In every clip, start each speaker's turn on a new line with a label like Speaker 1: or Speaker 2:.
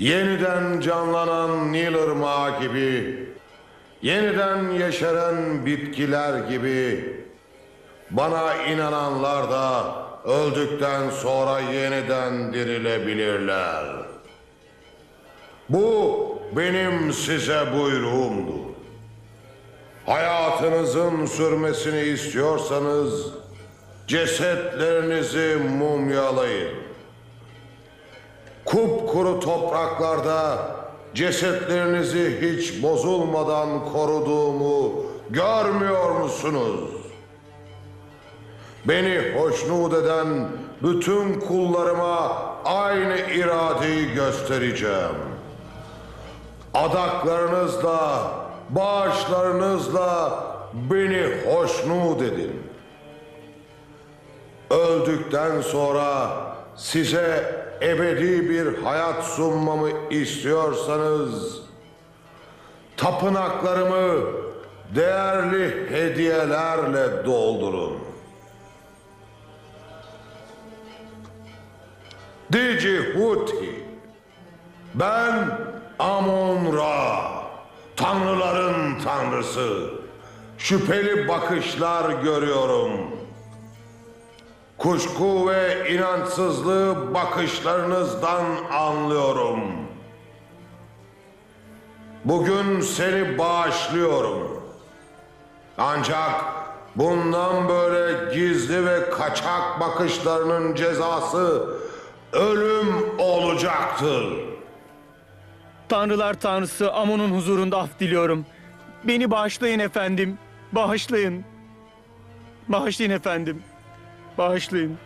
Speaker 1: Yeniden canlanan Nil Irmağı gibi, yeniden yeşeren bitkiler gibi, bana inananlar da öldükten sonra yeniden dirilebilirler. Bu benim size buyruğumdur. Hayatınızın sürmesini istiyorsanız cesetlerinizi mumyalayın. Kupkuru topraklarda cesetlerinizi hiç bozulmadan koruduğumu görmüyor musunuz? Beni hoşnut eden bütün kullarıma aynı iradeyi göstereceğim. Adaklarınızla, bağışlarınızla beni hoşnut edin. Öldükten sonra size ebedi bir hayat sunmamı istiyorsanız tapınaklarımı değerli hediyelerle doldurun. Dici Huti ben Amon Ra Tanrıların tanrısı Şüpheli bakışlar görüyorum Kuşku ve inançsızlığı bakışlarınızdan anlıyorum. Bugün seni bağışlıyorum. Ancak bundan böyle gizli ve kaçak bakışlarının cezası ölüm olacaktır.
Speaker 2: Tanrılar Tanrısı Amon'un huzurunda af diliyorum. Beni bağışlayın efendim. Bağışlayın. Bağışlayın efendim. Bağışlayın.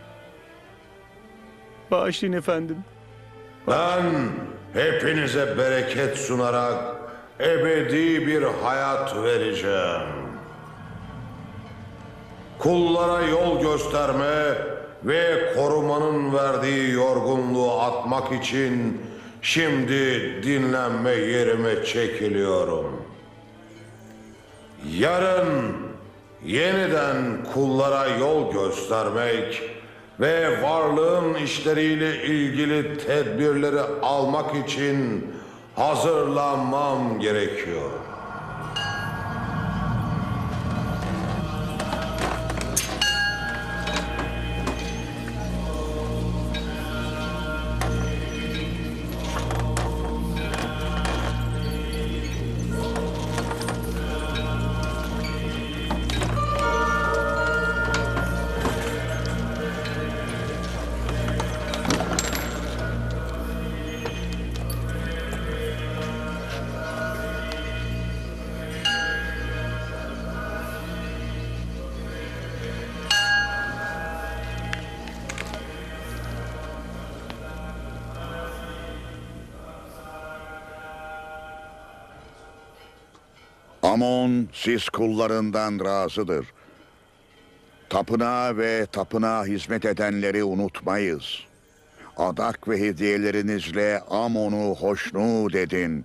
Speaker 2: Bağışlayın efendim.
Speaker 1: Ben hepinize bereket sunarak ebedi bir hayat vereceğim. Kullara yol gösterme ve korumanın verdiği yorgunluğu atmak için şimdi dinlenme yerime çekiliyorum. Yarın yeniden kullara yol göstermek ve varlığın işleriyle ilgili tedbirleri almak için hazırlanmam gerekiyor.
Speaker 3: Amon siz kullarından razıdır. Tapınağa ve tapınağa hizmet edenleri unutmayız. Adak ve hediyelerinizle Amon'u hoşnut edin.